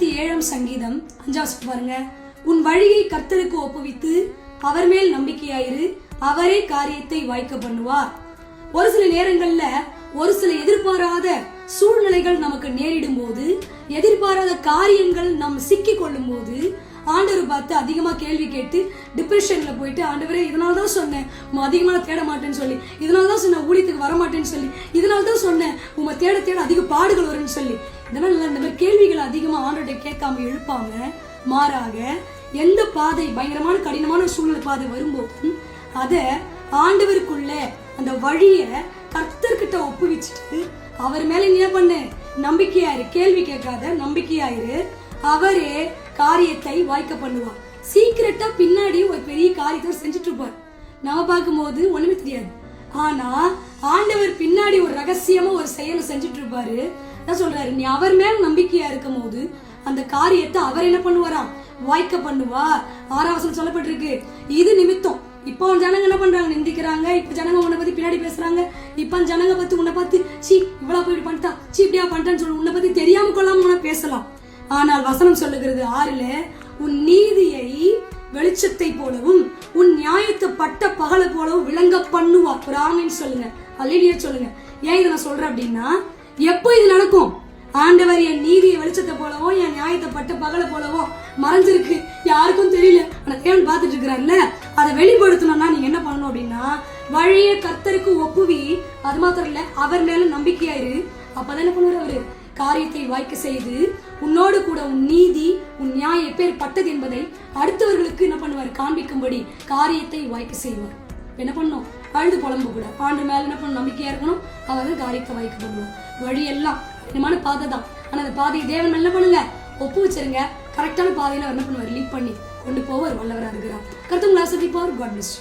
இருபத்தி ஏழாம் சங்கீதம் அஞ்சாவது பாருங்க. உன் வழியை கர்த்தருக்கு ஒப்புவித்து அவர் மேல் நம்பிக்கையாயிரு அவரே காரியத்தை வாய்க்க பண்ணுவார். ஒரு சில நேரங்கள்ல ஒரு சில எதிர்பாராத சூழ்நிலைகள் நமக்கு நேரிடும் போது எதிர்பாராத காரியங்கள் நாம் சிக்கி கொள்ளும் போது ஆண்டவர் பார்த்து அதிகமா கேள்வி கேட்டு டிப்ரெஷன்ல போயிட்டு ஆண்டவரே இதனால தான் சொன்னேன் உங்க அதிகமா தேட மாட்டேன்னு சொல்லி இதனால தான் சொன்னேன் ஊழியத்துக்கு வர மாட்டேன்னு சொல்லி இதனால தான் சொன்னேன் உங்க தேட தேட அதிக பாடுகள் வரும்னு சொல்லி இதனால இந்த மாதிரி கேள்விகள் அதிகமா ஆண்டவர்கிட்ட கேட்காம எழுப்பாம மாறாக எந்த பாதை பயங்கரமான கடினமான சூழ்நிலை பாதை வரும்போதும் அதை ஆண்டவருக்குள்ள அந்த வழிய கர்த்தர்கிட்ட ஒப்புவிச்சுட்டு அவர் மேல நீ என்ன பண்ணு? நம்பிக்கையாயிரு கேள்வி கேட்காத நம்பிக்கையாயிரு அவரே காரியத்தை வாய்க்க பண்ணுவார். சீக்கிரட்டா பின்னாடி ஒரு பெரிய காரியத்தை செஞ்சுட்டு இருப்பார். நம்ம பார்க்கும்போது ஒண்ணுமே தெரியாது. ஆனா ஆண்டவர் பின்னாடி ஒரு ரகசியமா ஒரு செயலை செஞ்சுட்டு இருப்பாரு. என்ன சொல்றாரு? நீ அவர் மேல நம்பிக்கையா இருக்கும் போது அந்த காரியத்தை அவர் என்ன பண்ணுவாராம் வாய்க்க பண்ணுவார் ஆறாவசம் சொல்லப்பட்டிருக்கு. இது நிமித்தம். இப்போ ஜனங்க என்ன பண்றாங்க? நிந்திக்கிறாங்க. இப்ப ஜனங்க உன்னை பத்தி பின்னாடி பேசுறாங்க. இப்ப ஜனங்க பத்தி உன்னை பார்த்து சி இவ்வளவு போய் பண்ணிட்டா. சி இப்படியா பண்ணிட்டான்னு சொல்லி. உன்னை பத்தி தெரியாம கொள்ளாம உன்னை பேசலாம். ஆனால் வசனம் சொல்லுகிறது ஆறுல உன் நீதியை வெளிச்சத்தை போலவும் உன் நியாயத்தை பட்ட பகலை போலவும் விளங்க பண்ணுவா. பிராமின்னு சொல்லுங்க. அல்லினியர் சொல்லுங்க. ஏன் இதை நான் சொல்றேன் அப்படின்னா எப்போ இது இருக்கும். ஆண்டவர் என் நீதியை வெளிச்சத்தை போலவோ என் நியாயத்தை பட்ட பகல போலவோ மறைஞ்சிருக்கு. யாருக்கும் தெரியல. ஆனா தேவன் பார்த்துட்டு இருக்கிறாருல்ல? அதை வெளிப்படுத்தணும்னா நீங்க என்ன பண்ணணும் அப்படின்னா வழியை கர்த்தருக்கு ஒப்புவி. அது மாத்திரம் இல்ல அவர் மேல நம்பிக்கையாயிரு அப்பதான் என்ன பண்ணுவார் அவரு? காரியத்தை வாய்க்க செய்து உன்னோடு கூட உன் நீதி உன் நியாயம் எப்பேர் பட்டது என்பதை அடுத்தவர்களுக்கு என்ன பண்ணுவார்? காண்பிக்கும்படி காரியத்தை வாய்க்க செய்வார். என்ன பண்ணும்? அழுது புலம்ப கூட ஆண்டு மேல என்ன பண்ணும் நம்பிக்கையா இருக்கணும். அவர் காரியத்தை வாய்க்க பண்ணுவோம் வழியெல்லாம் கடினமான பாதை தான். ஆனா அந்த பாதையை தேவன் என்ன பண்ணுங்க ஒப்பு வச்சிருங்க. கரெக்டான பாதையில என்ன பண்ணுவார்? லீட் பண்ணி கொண்டு போவார் வல்லவராக இருக்கிறார். கருத்துங்களை ஆசிரியப்பார் காட் பிளஸ்